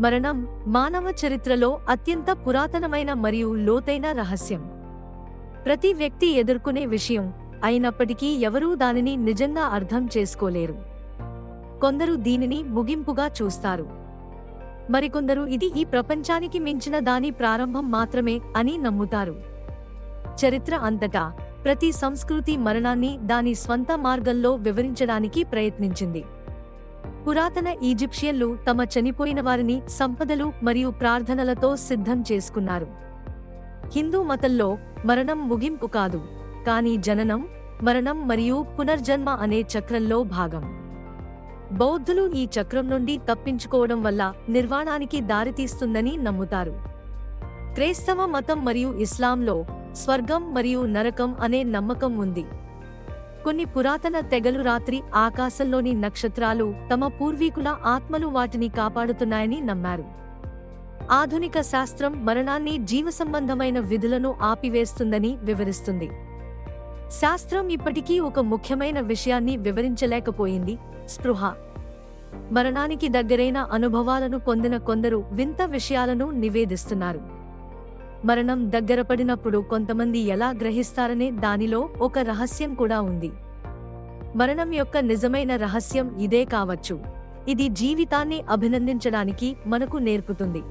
మరణం మానవ చరిత్రలో అత్యంత పురాతనమైన మరియు లోతైన రహస్యం. ప్రతి వ్యక్తి ఎదుర్కొనే విషయం అయినప్పటికీ ఎవరూ దానిని నిజంగా అర్థం చేసుకోలేరు. కొందరు దీనిని ముగింపుగా చూస్తారు. మరికొందరు ఇది ఈ ప్రపంచానికి మించిన దాని ప్రారంభం మాత్రమే అని నమ్ముతారు. చరిత్ర అంతటా ప్రతి సంస్కృతి మరణాన్ని దాని స్వంత మార్గంలో వివరించడానికి ప్రయత్నించింది. పురాతన ఈజిప్షియన్లు తమ చనిపోయిన వారిని సంపదలు మరియు ప్రార్థనలతో సిద్ధం చేసుకున్నారు. హిందూ మతంలో మరణం ముగింపు కాదు కానీ జననం మరణం మరియు పునర్జన్మ అనే చక్రంలో భాగం. బౌద్ధులు ఈ చక్రం నుండి తప్పించుకోవడం వల్ల నిర్వాణానికి దారితీస్తుందని నమ్ముతారు. క్రైస్తవ మతం మరియు ఇస్లాంలో స్వర్గం మరియు నరకం అనే నమ్మకం ఉంది. కొన్ని పురాతన తెగలు రాత్రి ఆకాశంలోని నక్షత్రాలు తమ పూర్వీకుల ఆత్మలు వాటిని కాపాడుతున్నాయని నమ్మారు. ఆధునిక శాస్త్రం మరణాన్ని జీవసంబంధమైన విధులను ఆపివేస్తుందని వివరిస్తుంది. శాస్త్రం ఇప్పటికీ ఒక ముఖ్యమైన విషయాన్ని వివరించలేకపోయింది. స్పృహ. మరణానికి దగ్గరైన అనుభవాలను పొందిన కొందరు వింత విషయాలను నివేదిస్తున్నారు. మరణం దగ్గరపడినప్పుడు కొంతమంది ఎలా గ్రహిస్తారనే దానిలో ఒక రహస్యం కూడా ఉంది. మరణం యొక్క నిజమైన రహస్యం ఇదే కావచ్చు. ఇది జీవితాన్ని అభినందించడానికి మనకు నేర్పుతుంది.